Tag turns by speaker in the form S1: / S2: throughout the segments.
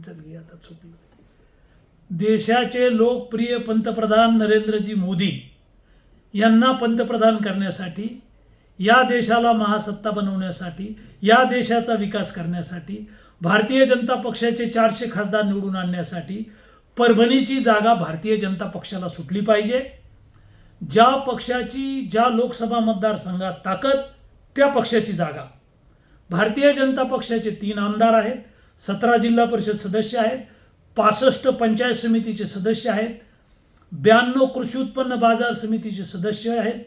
S1: उचल घे आता चुकलं. देशाचे लोकप्रिय पंतप्रधान नरेंद्रजी मोदी यांना पंतप्रधान करण्यासाठी या देशाला महासत्ता बनवण्यासाठी या देशाचा विकास करण्यासाठी भारतीय जनता पक्षाचे चारशे खासदार निवडून आणण्यासाठी परभणीची जागा भारतीय जनता पक्षाला सुटली पाहिजे. ज्या पक्षाची ज्या लोकसभा मतदारसंघात ताकद त्या पक्षाची जागा. भारतीय जनता पक्षाचे तीन आमदार आहेत. सतरा जिल्हा परिषद सदस्य आहेत. पासष्ट पंचायत समितीचे सदस्य आहेत. ब्याण्णव कृषी उत्पन्न बाजार समितीचे सदस्य आहेत.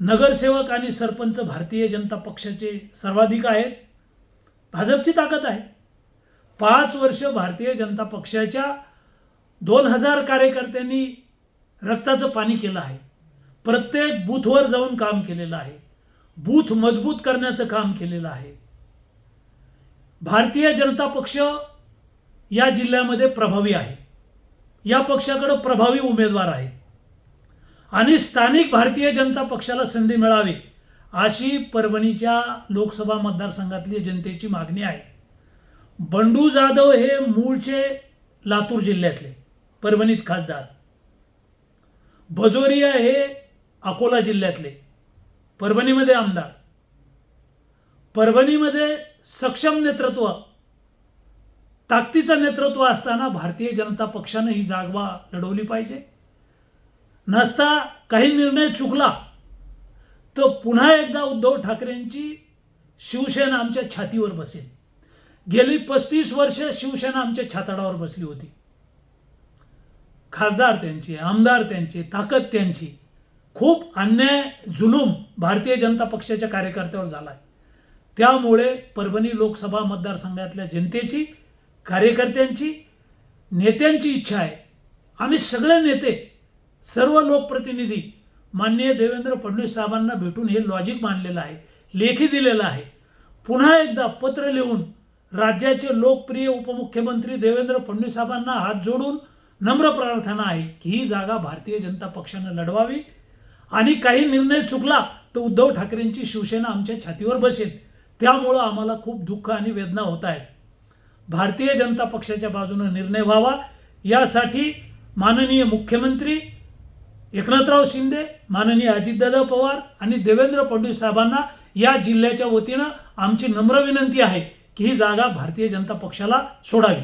S1: नगरसेवक आणि सरपंच भारतीय जनता पक्षाचे सर्वाधिक आहेत. भाजपची ताकद आहे. पाच वर्ष भारतीय जनता पक्षाच्या दोन हजार कार्यकर्त्यांनी रक्ताचं पाणी केलं आहे. प्रत्येक बूथवर जाऊन काम केलेलं आहे. बूथ मजबूत करण्याचं काम केलेलं आहे. भारतीय जनता पक्ष या जिल्ह्यामध्ये प्रभावी आहे. या पक्षाकडं प्रभावी उमेदवार आहेत. आणि स्थानिक भारतीय जनता पक्षाला संधी मिळावी अशी परभणीच्या लोकसभा मतदारसंघातली जनतेची मागणी आहे. बंडू जाधव हे मूळचे लातूर जिल्ह्यातले परभणीत खासदार. भजोरिया हे अकोला जिल्ह्यातले परभणीमध्ये आमदार. परभणीमध्ये सक्षम नेतृत्व ताकदीचं नेतृत्व असताना भारतीय जनता पक्षानं ही जागवा लढवली पाहिजे. नसता काही निर्णय चुकला तर पुन्हा एकदा उद्धव ठाकरेंची शिवसेना आमच्या छातीवर बसेल. गेली पस्तीस वर्ष शिवसेना आमच्या छाताडावर बसली होती. खासदार त्यांचे आमदार त्यांचे ताकद त्यांची. खूप अन्याय जुलूम भारतीय जनता पक्षाच्या कार्यकर्त्यावर झाला आहे त्यामुळे परभणी लोकसभा मतदारसंघातल्या जनतेची कार्यकर्त्यांची नेत्यांची इच्छा आहे. आम्ही सगळे नेते सर्व लोकप्रतिनिधी माननीय देवेंद्र फडणवीस साहेबांना भेटून हे लॉजिक मांडलेलं आहे लेखी दिलेलं आहे. पुन्हा एकदा पत्र लिहून राज्याचे लोकप्रिय उपमुख्यमंत्री देवेंद्र फडणवीस साहेबांना हात जोडून नम्र प्रार्थना आहे की ही जागा भारतीय जनता पक्षानं लढवावी. आणि काही निर्णय चुकला तर उद्धव ठाकरेंची शिवसेना आमच्या छातीवर बसेल. त्यामुळं आम्हाला खूप दुःख आणि वेदना होत आहेत. भारतीय जनता पक्षाच्या बाजूनं निर्णय व्हावा यासाठी माननीय मुख्यमंत्री एकनाथराव शिंदे माननीय अजितदादा पवार आणि देवेंद्र फडणवीस साहेबांना या जिल्ह्याच्या वतीनं आमची नम्र विनंती आहे की ही जागा भारतीय जनता पक्षाला सोडावी.